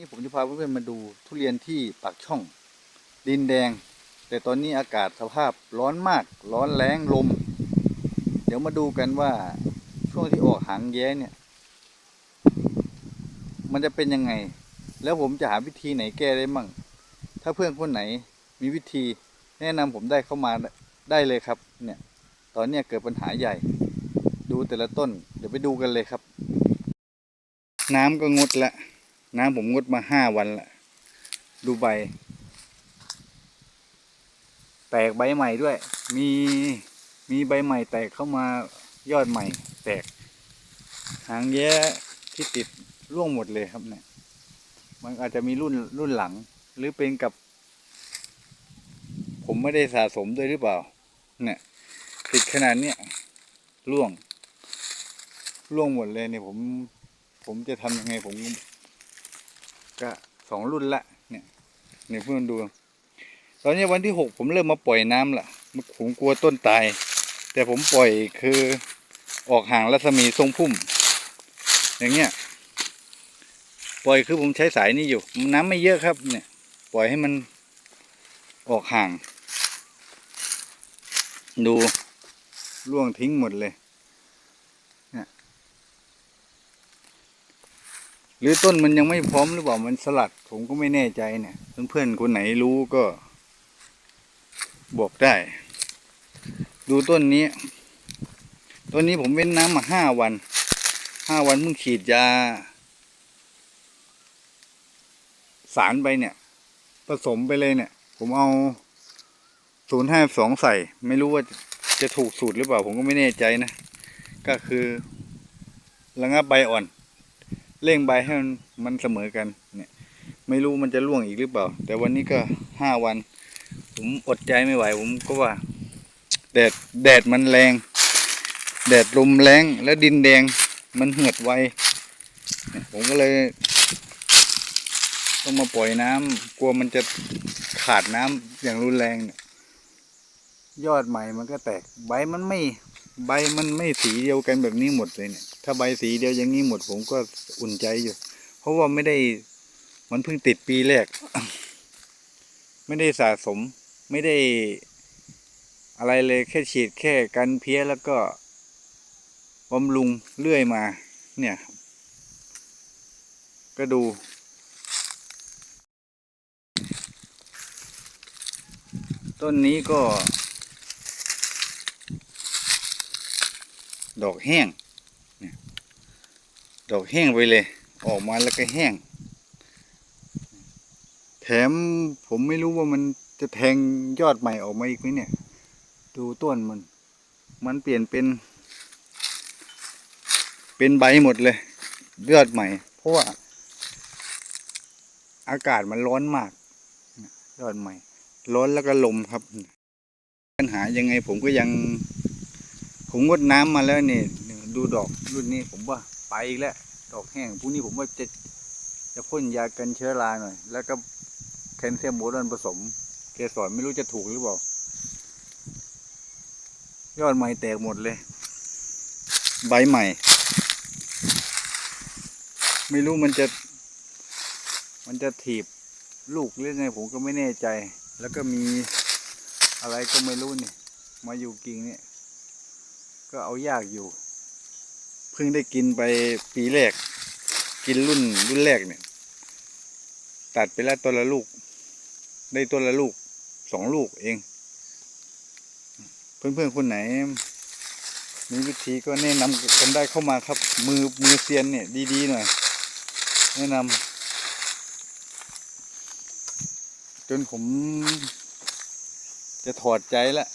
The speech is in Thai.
นี่ผมจะพาเพื่อนๆมาดูทุเรียนที่ปากช่อง ดินแดง แต่ตอนนี้อากาศสภาพร้อนมาก ร้อนแรงลม เดี๋ยวมาดูกันว่าช่วงที่ออกหางแย้เนี่ย มันจะเป็นยังไง แล้วผมจะหาวิธีไหนแก้ได้มั่ง ถ้าเพื่อนคนไหนมีวิธีแนะนำผมได้เข้ามาได้เลยครับ เนี่ย ตอนนี้เกิดปัญหาใหญ่ ดูแต่ละต้น เดี๋ยวไปดูกันเลยครับ น้ำก็งดละ น้ำผมงดมาห้าวันละดูใบ แตกใบใหม่ด้วย มีมีใบใหม่แตกเข้ามายอดใหม่ แตก หางแย้ที่ติดร่วงหมดเลยครับเนี่ย มันอาจจะมีรุ่นรุ่นหลัง หรือเป็นกับ ผมไม่ได้สะสมด้วยหรือเปล่า เนี่ยติดขนาดเนี้ยร่วง ร่วงหมดเลยเนี่ยผม ผมจะทำยังไงผม ก็สองรุ่นละเนี่ยเนี่ยเพื่อนดู ตอนนี้วันที่หกผมเริ่มมาปล่อยน้ำละผมกลัวต้นตาย แต่ผมปล่อยคือออกห่างรัศมีทรงพุ่ม อย่างเงี้ยปล่อยคือผมใช้สายนี้อยู่ น้ำไม่เยอะครับ เนี่ย ปล่อยให้มันออกห่าง ดูร่วงทิ้งหมดเลย หรือต้นมันยังไม่พร้อมหรือเปล่ามันสลัด ผมก็ไม่แน่ใจเนี่ย เพื่อนๆคนไหนรู้ก็บอกได้ ดูต้นนี้ต้นนี้ผมเว้นน้ำมาห้าวันห้าวันเพิ่งฉีดยา สารไปเนี่ย ผสมไปเลยเนี่ย ผมเอาศูนย์ห้าสองใส่ ไม่รู้ว่าจะถูกสูตรหรือเปล่า ผมก็ไม่แน่ใจนะ ก็คือระงับใบอ่อน เร่งใบให้มันมันเสมอกันเนี่ยไม่รู้มันจะร่วงอีกหรือเปล่า แต่วันนี้ก็ห้าวัน ผมอดใจไม่ไหว ผมก็ว่า แดดแดดมันแรง แดดลมแรงแล้วดินแดงมันเหือดไวผมก็เลย ต้องมาปล่อยน้ำกลัวมันจะขาดน้ำอย่างรุนแรงเนี่ยยอดใหม่มันก็แตกใบมันไม่ ใบมันไม่สีเดียวกันแบบนี้หมดเลยเนี่ย ถ้าใบสีเดียวอย่างนี้หมด ผมก็อุ่นใจอยู่ เพราะว่าไม่ได้มันเพิ่งติดปีแรก ไม่ได้สะสม ไม่ได้อะไรเลยแค่ฉีดแค่กันเพี้ยแล้วก็บำรุงเรื่อยมา เนี่ย ก็ดูต้นนี้ก็ ดอกแห้งดอกแห้งไปเลย ออกมาแล้วก็แห้ง แถมผมไม่รู้ว่ามันจะแทงยอดใหม่ออกมาอีกไหมเนี่ย ดูต้นมัน มันเปลี่ยนเป็น เป็นใบหมดเลย ยอดใหม่ เพราะว่า อากาศมันร้อนมาก ยอดใหม่ ร้อนแล้วก็ลมครับ ปัญหายังไงผมก็ยัง ผมงดน้ำมาแล้วเนี่ยดูดอกรุ่นนี้ผมว่าไปอีกแล้วดอกแห้งพรุ่งนี้ผมว่าจะจะพ่นยากันเชื้อราหน่อย แล้วก็แคลเซียมโบรอนผสมเกสรไม่รู้จะถูกหรือเปล่ายอดใหม่แตกหมดเลย ใบใหม่ ไม่รู้มันจะ มันจะถีบลูกหรือไงผมก็ไม่แน่ใจ แล้วก็มีอะไรก็ไม่รู้นี่มาอยู่กิ่งเนี่ย ก็เอายากอยู่ เพิ่งได้กินไปปีแรก กินรุ่นรุ่นแรกเนี่ย ตัดไปแล้วตัวละลูก ได้ตัวละลูกสองลูกเอง เพื่อนๆคนไหน มีวิธีก็แนะนำกันได้เข้ามาครับ มือมือเซียนเนี่ยดีๆหน่อย แนะนำจนผมจะถอดใจและ